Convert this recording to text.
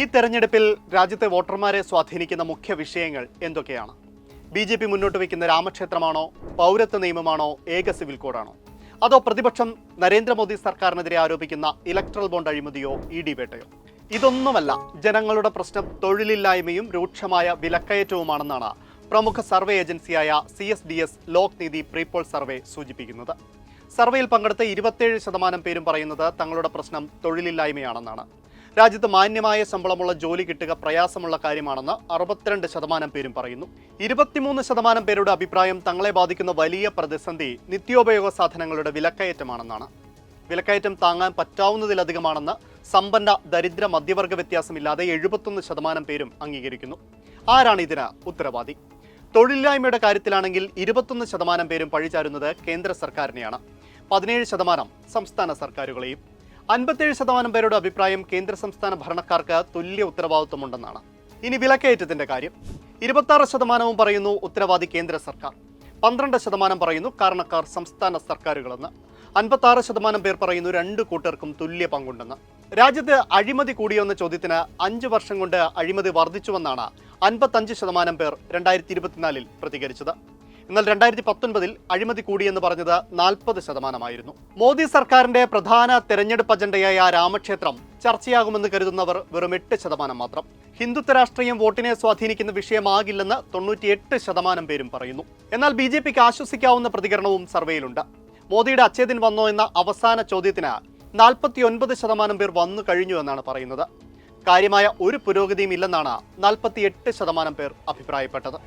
ഈ തെരഞ്ഞെടുപ്പിൽ രാജ്യത്തെ വോട്ടർമാരെ സ്വാധീനിക്കുന്ന മുഖ്യ വിഷയങ്ങൾ എന്തൊക്കെയാണ്? ബി ജെ പി മുന്നോട്ട് വയ്ക്കുന്ന രാമക്ഷേത്രമാണോ? പൗരത്വ നിയമമാണോ? ഏക സിവിൽ കോഡാണോ? അതോ പ്രതിപക്ഷം നരേന്ദ്രമോദി സർക്കാരിനെതിരെ ആരോപിക്കുന്ന ഇലക്ട്രൽ ബോണ്ട് അഴിമതിയോ ഇ ഡി വേട്ടയോ? ഇതൊന്നുമല്ല ജനങ്ങളുടെ പ്രശ്നം തൊഴിലില്ലായ്മയും രൂക്ഷമായ വിലക്കയറ്റവുമാണെന്നാണ് പ്രമുഖ സർവേ ഏജൻസിയായ C S D S Lokniti prepoll survey സൂചിപ്പിക്കുന്നത്. സർവേയിൽ പങ്കെടുത്ത ഇരുപത്തേഴ് ശതമാനം പേരും പറയുന്നത് തങ്ങളുടെ പ്രശ്നം തൊഴിലില്ലായ്മയാണെന്നാണ്. രാജ്യത്ത് മാന്യമായ ശമ്പളമുള്ള ജോലി കിട്ടുക പ്രയാസമുള്ള കാര്യമാണെന്ന് അറുപത്തിരണ്ട് ശതമാനം പേരും പറയുന്നു. ഇരുപത്തിമൂന്ന് ശതമാനം പേരുടെ അഭിപ്രായം തങ്ങളെ ബാധിക്കുന്ന വലിയ പ്രതിസന്ധി നിത്യോപയോഗ സാധനങ്ങളുടെ വിലക്കയറ്റമാണെന്നാണ്. വിലക്കയറ്റം താങ്ങാൻ പറ്റാവുന്നതിലധികമാണെന്ന് സമ്പന്ന ദരിദ്ര മധ്യവർഗ വ്യത്യാസമില്ലാതെ എഴുപത്തൊന്ന് ശതമാനം പേരും അംഗീകരിക്കുന്നു. ആരാണ് ഇതിന് ഉത്തരവാദി? തൊഴിലില്ലായ്മയുടെ കാര്യത്തിലാണെങ്കിൽ ഇരുപത്തൊന്ന് ശതമാനം പേരും പഴിചാരുന്നത് കേന്ദ്ര സർക്കാരിനെയാണ്. പതിനേഴ് ശതമാനം സംസ്ഥാന സർക്കാരുകളെയും അൻപത്തേഴ് ശതമാനം പേരുടെ അഭിപ്രായം കേന്ദ്ര സംസ്ഥാന ഭരണക്കാർക്ക് തുല്യ ഉത്തരവാദിത്വമുണ്ടെന്നാണ്. ഇനി വിലക്കയറ്റത്തിന്റെ കാര്യം. ഇരുപത്തി ശതമാനവും പറയുന്നു ഉത്തരവാദി കേന്ദ്ര സർക്കാർ. പന്ത്രണ്ട് ശതമാനം പറയുന്നു കാരണക്കാർ സംസ്ഥാന സർക്കാരുകളെന്ന്. അൻപത്തി ആറ് ശതമാനം പേർ പറയുന്നു രണ്ട് കൂട്ടർക്കും തുല്യ പങ്കുണ്ടെന്ന്. രാജ്യത്ത് അഴിമതി കൂടിയെന്ന ചോദ്യത്തിന് അഞ്ച് വർഷം കൊണ്ട് അഴിമതി വർദ്ധിച്ചുവെന്നാണ് അൻപത്തഞ്ച് ശതമാനം പേർ രണ്ടായിരത്തി ഇരുപത്തിനാലിൽ പ്രതികരിച്ചത്. എന്നാൽ രണ്ടായിരത്തി പത്തൊൻപതിൽ അഴിമതി കൂടിയെന്ന് പറഞ്ഞത് നാൽപ്പത് ശതമാനമായിരുന്നു. മോദി സർക്കാരിന്റെ പ്രധാന തെരഞ്ഞെടുപ്പ് അജണ്ടയായ രാമക്ഷേത്രം ചർച്ചയാകുമെന്ന് കരുതുന്നവർ വെറും എട്ട് ശതമാനം മാത്രം. ഹിന്ദുത്വ രാഷ്ട്രീയം വോട്ടിനെ സ്വാധീനിക്കുന്ന വിഷയമാകില്ലെന്ന് തൊണ്ണൂറ്റിയെട്ട് ശതമാനം പേരും പറയുന്നു. എന്നാൽ ബി ജെ പിക്ക് ആശ്വസിക്കാവുന്ന പ്രതികരണവും സർവേയിലുണ്ട്. മോദിയുടെ അച്ഛേദിൻ വന്നോ എന്ന അവസാന ചോദ്യത്തിന് നാൽപ്പത്തി ഒൻപത് ശതമാനം പേർ വന്നു കഴിഞ്ഞു എന്നാണ് പറയുന്നത്. കാര്യമായ ഒരു പുരോഗതിയും ഇല്ലെന്നാണ് നാൽപ്പത്തിയെട്ട് ശതമാനം പേർ അഭിപ്രായപ്പെട്ടത്.